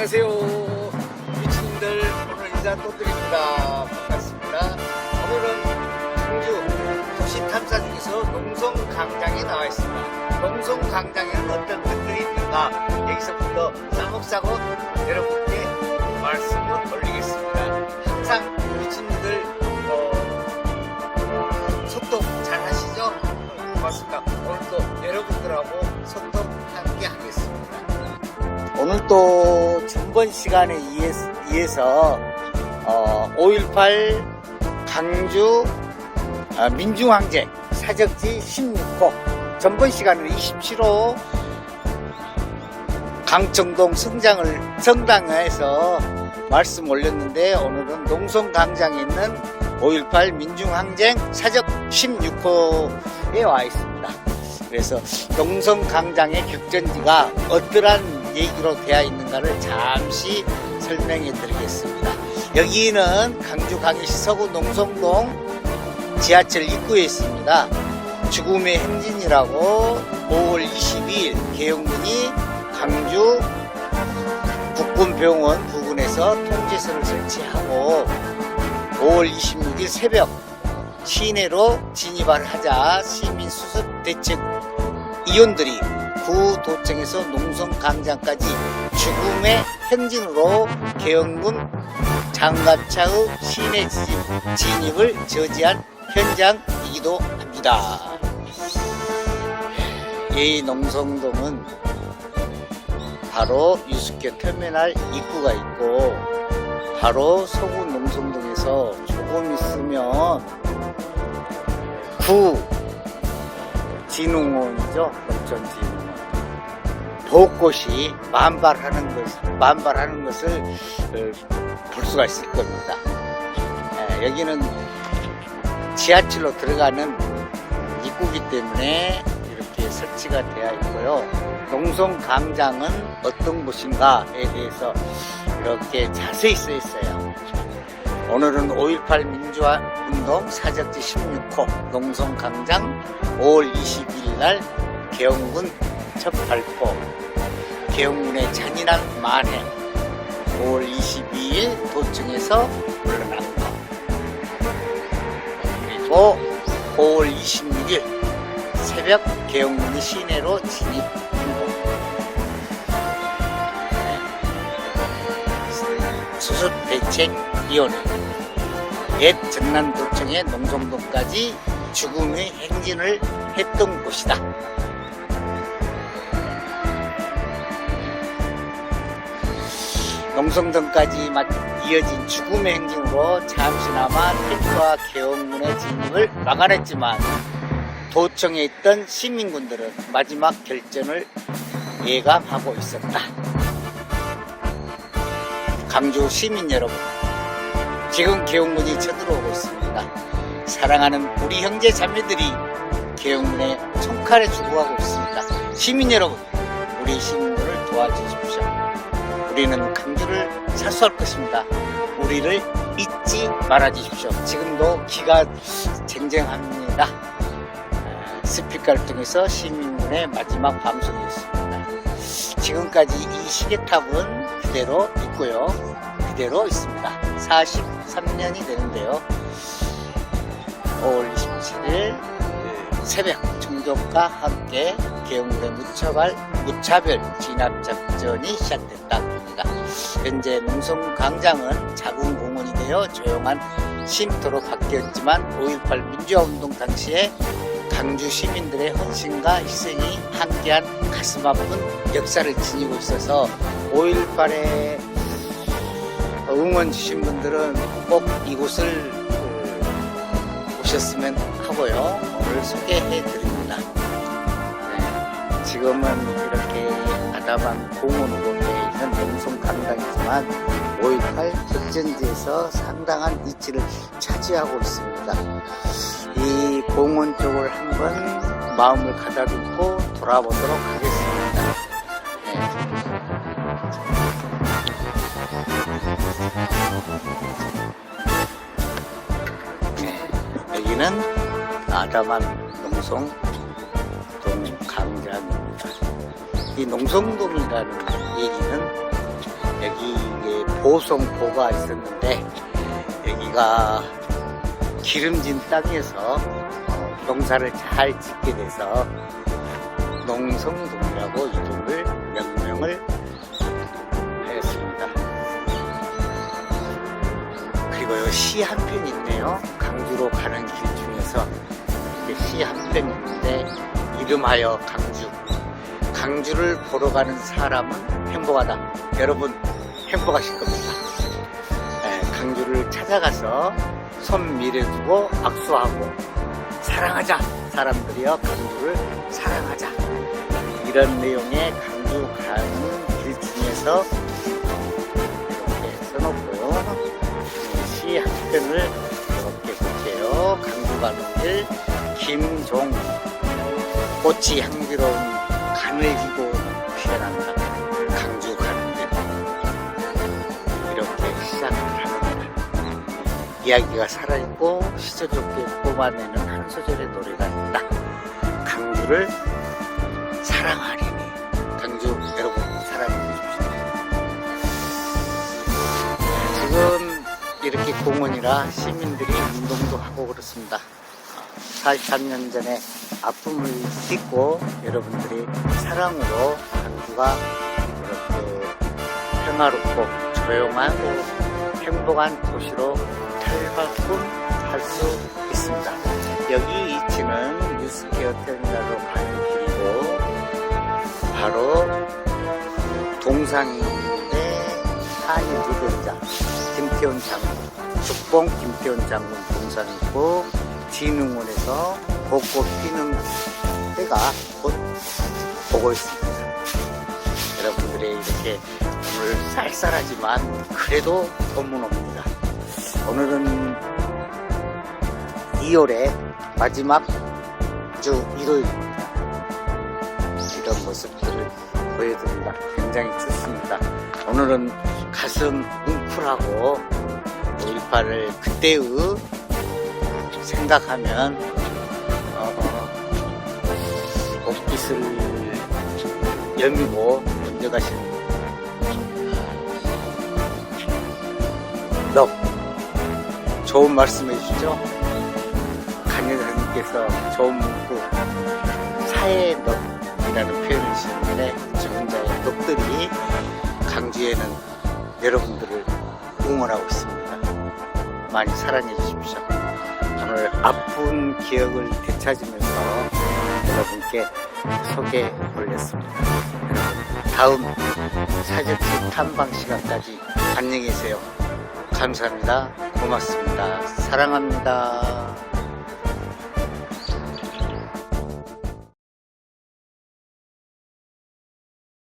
안녕하세요. 미친님들 오늘 인사 또 드립니다. 반갑습니다. 오늘은 청주 도시 탐사 중에서 농성광장에 나와 있습니다. 농성광장에는 어떤 것들이 있는가 여기서부터 싸먹싸먹 여러분께 말씀을 올리겠습니다. 항상 미친님들 오늘 또 전번 시간에 이어서, 어, 5.18 강주 아, 민중항쟁 사적지 16호 전번 시간에 27호 강정동 성장을 성당에서 말씀 올렸는데 오늘은 농성 광장에 있는 5.18 민중항쟁 사적 16호에 와 있습니다. 그래서 농성 광장의 격전지가 어떠한 얘기로 되어 있는가를 잠시 설명해 드리겠습니다. 여기는 강주 강의시 서구 농성동 지하철 입구에 있습니다. 죽음의 행진이라고 5월 22일 계영군이 강주 국군병원 부근에서 통제소를 설치하고 5월 26일 새벽 시내로 진입을 하자 시민 수습 대책 이원들이 구도청에서 농성광장까지 죽음의 행진으로 계영군 장갑차의 시내 진- 진입을 저지한 현장이기도 합니다. 이 농성동은 바로 유스케 터미널 입구가 있고 바로 서구 농성동에서 조금 있으면 구 진흥원이죠. 농촌진흥원. 벚꽃이 만발하는 것, 만발하는 것을 어, 볼 수가 있을 겁니다. 예, 여기는 지하철로 들어가는 입구기 때문에 이렇게 설치가 되어 있고요. 농성광장은 어떤 곳인가에 대해서 이렇게 자세히 써 있어요. 오늘은 5.18 민주화운동 사적지 16호 농성광장 5월 22일 날 계엄군 첫 발포 계엄군의 잔인한 만행 5월 22일 도청에서 물러난 것 그리고 5월 26일 새벽 계엄군이 시내로 진입한 것 수습 대책 위원회. 옛 전남도청의 농성동까지 죽음의 행진을 했던 곳이다. 농성동까지 마- 이어진 죽음의 행진으로 잠시나마 탱크와 계엄군의 진입을 막아냈지만 도청에 있던 시민군들은 마지막 결전을 예감하고 있었다. 강주 시민 여러분, 지금 계엄군이 쳐들어오고 있습니다. 사랑하는 우리 형제 자매들이 계엄군의 총칼에 죽어가고 있습니다. 시민 여러분, 우리 시민들을 도와주십시오. 우리는 강주를 사수할 것입니다. 우리를 잊지 말아 주십시오. 지금도 기가 쟁쟁합니다. 아, 스피커를 통해서 시민군의 마지막 방송이었습니다. 지금까지 이 시계탑은 그대로 있고요. 그대로 있습니다. 43년이 되는데요. 5월 27일 새벽 종족과 함께 계엄군의 무차별, 무차별 진압작전이 시작됐다 합니다. 현재 농성광장은 작은 공원이 되어 조용한 쉼터로 바뀌었지만 5.18 민주화운동 당시에 강주 시민들의 헌신과 희생이 함께한 가슴 아픈 역사를 지니고 있어서 5.18에 응원 주신 분들은 꼭 이곳을 그, 오셨으면 하고요. 오늘 소개해 드립니다. 네, 지금은 이렇게 아담한 공원으로 되어 있는 농성 강당이지만 5.18 격전지에서 상당한 위치를 차지하고 있습니다. 이 공원 쪽을 한번 마음을 가다듬고 돌아보도록 하겠습니다. 네. 네, 여기는 아담한 농성 이 농성동이라는 얘기는 여기 보송고가 있었는데 여기가 기름진 땅에서 어, 농사를 잘 짓게 돼서 농성동이라고 이름을 명명을 하였습니다. 그리고 시 한 편 있네요. 강주로 가는 길 중에서 시 한 편 있는데 이름하여 강주. 강주를 보러 가는 사람은 행복하다. 여러분 행복하실 겁니다. 예, 강주를 찾아가서 손 밀어주고 악수하고 사랑하자. 사람들이여 강주를 사랑하자. 이런 내용의 강주 가는 길 중에서 이렇게 써놓고요. 시 한 편을 이렇게 볼게요. 강주 가는 길 김종 꽃이 향기로운 간을 지고 피어난다. 강주 가는 길 이렇게 시작을 합니다. 이야기가 살아있고 시절 좋게 뽑아내는 한 소절의 노래가 있다. 강주를 사랑하리니 강주 여러분 사랑해 주십시오. 지금 이렇게 공원이라 시민들이 운동도 하고 그렇습니다. 43년 전에 아픔을 딛고 여러분들이 사랑으로 강주가 이렇게 평화롭고 조용하고 행복한 도시로 탈바꿈 할 수 있습니다. 여기 위치는 뉴스케어 터미널로 가는 길이고 바로 동상인데 한이 무대자 김태훈 장군 북봉 김태훈 장군 동상 있고 진흥원에서 벚꽃 피는 때가 곧 보고 있습니다. 여러분들의 이렇게 오늘 쌀쌀하지만 그래도 소문옵니다. 오늘은 2월의 마지막 주 일요일입니다. 이런 모습들을 보여드립니다. 굉장히 좋습니다. 오늘은 가슴 웅크하고 5.18을 그때의 생각하면 어, 옷깃을 여미고 가신 넉 좋은 말씀 해 주시죠. 간여사님께서 좋은 문구 사회의 넉이라는 표현을 주시는데 저 혼자의 넉들이 강주에는 여러분들을 응원하고 있습니다. 많이 사랑해 주십시오 오늘 아픈 기억을 되찾으면서 여러분께 소개해 올렸습니다. 다음 사제트 탐방 시간까지 안녕히 계세요. 감사합니다. 고맙습니다. 사랑합니다.